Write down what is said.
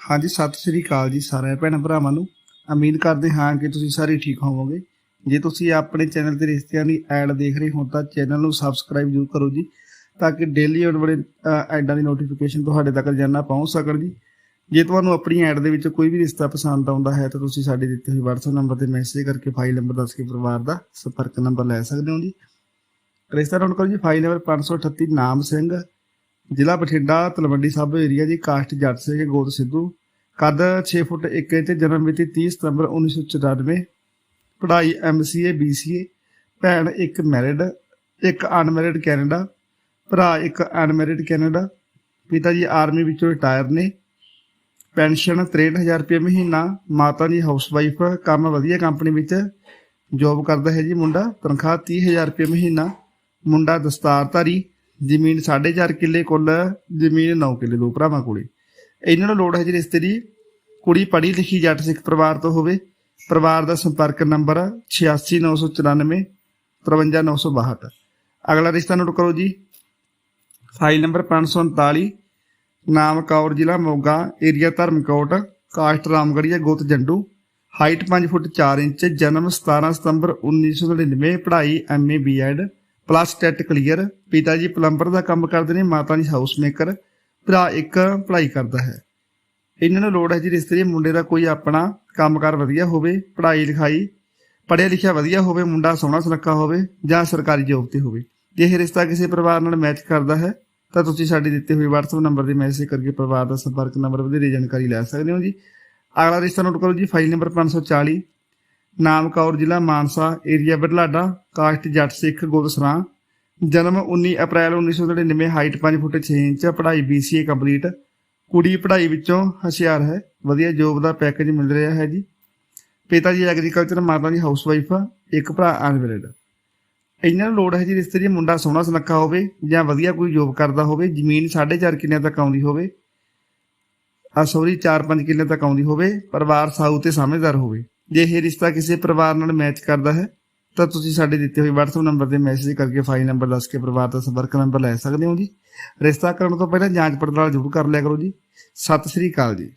ਹਾਂਜੀ, ਸਤਿ ਸ੍ਰੀ ਅਕਾਲ ਜੀ ਸਾਰੇ ਭੈਣ ਭਰਾਵਾਂ ਨੂੰ। ਉਮੀਦ ਕਰਦੇ ਹਾਂ ਕਿ ਤੁਸੀਂ ਸਾਰੇ ਠੀਕ ਹੋਵੋਗੇ। ਜੇ ਤੁਸੀਂ ਆਪਣੇ ਚੈਨਲ ਤੇ ਰਿਸ਼ਤਿਆਂ ਦੀ ਐਡ ਦੇਖ ਰਹੇ ਹੋ ਤਾਂ ਚੈਨਲ ਨੂੰ ਸਬਸਕ੍ਰਾਈਬ ਜ਼ਰੂਰ ਕਰੋ ਜੀ, ਤਾਂ ਕਿ ਡੇਲੀ ਆਉਣ ਵਾਲੇ ਐਡਾਂ ਦੀ ਨੋਟੀਫਿਕੇਸ਼ਨ ਤੁਹਾਡੇ ਤੱਕ ਰੋਜ਼ਾਨਾ ਪਹੁੰਚ ਸਕਣ ਜੀ। ਜੇ ਤੁਹਾਨੂੰ ਆਪਣੀ ਐਡ ਦੇ ਵਿੱਚ ਕੋਈ ਵੀ ਰਿਸ਼ਤਾ ਪਸੰਦ ਆਉਂਦਾ ਹੈ ਤਾਂ ਤੁਸੀਂ ਸਾਡੇ ਦਿੱਤੇ ਹੋਏ WhatsApp ਨੰਬਰ ਤੇ ਮੈਸੇਜ ਕਰਕੇ ਫਾਈਲ ਨੰਬਰ ਦੱਸ ਕੇ ਪਰਿਵਾਰ ਦਾ ਸੰਪਰਕ ਨੰਬਰ ਲੈ ਸਕਦੇ ਹੋ ਜੀ। ਰਿਸ਼ਤਾ ਨੋਟ ਕਰੋ ਜੀ ਫਾਈਲ ਨੰਬਰ 538 ਨਾਮ ਸਿੰਘ ਜ਼ਿਲ੍ਹਾ ਬਠਿੰਡਾ, ਤਲਵੰਡੀ ਸਾਬੋ ਏਰੀਆ ਜੀ ਕਾਸਟ ਜੱਟ ਸਿੰਘ ਗੋਤ ਸਿੱਧੂ। ਕੱਦ 6 ਫੁੱਟ 1 ਇੰਚ, ਜਨਮ ਮਿਤੀ 30 ਸਤੰਬਰ 1994 ਪੜ੍ਹਾਈ ਐਮਸੀਏ ਬੀਸੀਏ ਭੈਣ ਇੱਕ ਮੈਰਿਡ ਇੱਕ ਅਨਮੈਰਿਡ ਕੈਨੇਡਾ ਭਰਾ ਇੱਕ ਅਨਮੈਰਿਡ ਕੈਨੇਡਾ ਪਿਤਾ ਜੀ ਆਰਮੀ ਵਿੱਚੋਂ ਰਿਟਾਇਰ ਨੇ। ਪੈਨਸ਼ਨ 63000 ਰੁਪਏ ਮਹੀਨਾ, ਮਾਤਾ ਜੀ ਹਾਊਸਵਾਈਫ ਕੰਮ ਵਧੀਆ ਕੰਪਨੀ ਵਿੱਚ ਜੌਬ ਕਰਦਾ ਹੈ ਜੀ ਮੁੰਡਾ, ਤਨਖਾਹ 30000 ਰੁਪਏ ਮਹੀਨਾ, ਮੁੰਡਾ ਦਸਤਾਰਧਾਰੀ। ਜ਼ਮੀਨ 4.5 ਕਿੱਲੇ ਕੁੱਲ, ਜ਼ਮੀਨ 9 ਕਿੱਲੇ ਦੋ ਭਰਾਵਾਂ ਕੋਲੇ। ਇਹਨਾਂ ਨੂੰ ਲੋੜ ਹੈ ਜੀ ਰਿਸ਼ਤੇ ਦੀ ਕੁੜੀ ਪੜ੍ਹੀ ਲਿਖੀ ਜੱਟ ਸਿੱਖ ਪਰਿਵਾਰ ਤੋਂ ਹੋਵੇ। ਪਰਿਵਾਰ ਦਾ ਸੰਪਰਕ ਨੰਬਰ 86994 53962 ਅਗਲਾ ਰਿਸ਼ਤਾ ਨੋਟ ਕਰੋ ਜੀ। ਫਾਈਲ ਨੰਬਰ 539 ਨਾਮ ਕੌਰ ਜ਼ਿਲ੍ਹਾ ਮੋਗਾ, ਏਰੀਆ ਧਰਮਕੋਟ, ਕਾਸਟ ਰਾਮਗੜੀਆ ਗੋਤ ਜੰਡੂ। ਹਾਈਟ 5 ਫੁੱਟ 4 ਇੰਚ, ਜਨਮ 17 ਸਤੰਬਰ 1999 ਪੜ੍ਹਾਈ MA BEd plus TET clear ਪਿਤਾ ਜੀ ਪਲੰਬਰ ਦਾ ਕੰਮ ਕਰਦੇ ਨੇ, ਮਾਤਾ ਜੀ ਹਾਊਸ ਮੇਕਰ ਭਰਾ ਇੱਕ ਪੜ੍ਹਾਈ ਕਰਦਾ ਹੈ। ਇਹਨਾਂ ਨੂੰ ਲੋੜ ਹੈ ਜੀ ਰਿਸ਼ਤੇ ਮੁੰਡੇ ਦਾ ਕੋਈ ਆਪਣਾ ਕੰਮਕਾਰ ਵਧੀਆ ਹੋਵੇ, ਪੜ੍ਹਾਈ ਲਿਖਾਈ, ਪੜ੍ਹਿਆ ਲਿਖਿਆ ਵਧੀਆ ਹੋਵੇ, ਮੁੰਡਾ ਸੋਹਣਾ ਸੁਨੱਖਾ ਹੋਵੇ ਜਾਂ ਸਰਕਾਰੀ ਜੋਬ ਤੇ ਹੋਵੇ। ਜੇ ਇਹ ਰਿਸ਼ਤਾ ਕਿਸੇ ਪਰਿਵਾਰ ਨਾਲ ਮੈਚ ਕਰਦਾ ਹੈ, ਤਾਂ ਤੁਸੀਂ ਸਾਡੇ ਦਿੱਤੇ ਹੋਏ WhatsApp ਨੰਬਰ ਤੇ ਮੈਸੇਜ ਕਰਕੇ ਪਰਿਵਾਰ ਦਾ ਸੰਪਰਕ ਨੰਬਰ ਵਧੇਰੇ ਜਾਣਕਾਰੀ ਲੈ ਸਕਦੇ ਹੋ ਜੀ। ਅਗਲਾ ਰਿਸ਼ਤਾ ਨੋਟ ਕਰੋ ਜੀ ਫਾਈਲ ਨੰਬਰ 540 ਨਾਮ ਜ਼ਿਲ੍ਹਾ ਮਾਨਸਾ ਏਰੀਆ ਬਡਲਾਡਾ ਕਾਸਟ ਜੱਟ ਸਿੱਖ ਗੁਰਸਰਾਂ। ਜਨਮ 19 ਅਪ੍ਰੈਲ 1999 ਹਾਈਟ 5 ਫੁੱਟ 6 ਇੰਚ, ਪੜ੍ਹਾਈ BCA ਕੰਪਲੀਟ। ਕੁੜੀ ਪੜ੍ਹਾਈ ਵਿੱਚੋਂ ਹੁਸ਼ਿਆਰ ਹੈ। ਵਧੀਆ ਜੋਬ ਦਾ ਪੈਕੇਜ ਮਿਲ ਰਿਹਾ ਹੈ ਜੀ। ਪਿਤਾ ਜੀ ਐਗਰੀਕਲਚਰ ਮਾਤਾ ਜੀ ਹਾਊਸਵਾਈਫ ਆ ਇੱਕ ਭਰਾ ਅਨਮੈਰਿਡ ਇਹਨਾਂ ਨੂੰ ਲੋੜ ਹੈ ਜੀ ਰਿਸ਼ਤੇ ਦੀ, ਮੁੰਡਾ ਸੋਹਣਾ ਸੁਨੱਖਾ ਹੋਵੇ ਜਾਂ ਵਧੀਆ ਕੋਈ ਜੋਬ ਕਰਦਾ ਹੋਵੇ, ਜ਼ਮੀਨ 4.5 ਕਿੱਲਿਆਂ ਤੱਕ ਆਉਂਦੀ ਹੋਵੇ ਆ ਸੌਰੀ 4-5 ਕਿੱਲੇ ਤੱਕ ਆਉਂਦੀ ਹੋਵੇ, ਪਰਿਵਾਰ ਸਾਊ ਤੇ ਸਮਝਦਾਰ ਹੋਵੇ। ਜੇ ਇਹ ਰਿਸ਼ਤਾ ਕਿਸੇ ਪਰਿਵਾਰ ਨਾਲ ਮੈਚ ਕਰਦਾ ਹੈ, ਤਾਂ ਤੁਸੀਂ ਸਾਡੇ ਦਿੱਤੇ ਹੋਏ WhatsApp ਨੰਬਰ ਤੇ ਮੈਸੇਜ ਕਰਕੇ ਫਾਈਲ ਨੰਬਰ ਦੱਸ ਕੇ ਪਰਿਵਾਰ ਦਾ ਸੰਪਰਕ ਨੰਬਰ ਲੈ ਸਕਦੇ ਹੋ ਜੀ। ਰਿਸ਼ਤਾ ਕਰਨ ਤੋਂ ਪਹਿਲਾਂ ਜਾਂਚ ਪੜਤਾਲ ਜ਼ਰੂਰ ਕਰ ਲਿਆ ਕਰੋ ਜੀ। ਸਤਿ ਸ੍ਰੀ ਅਕਾਲ ਜੀ।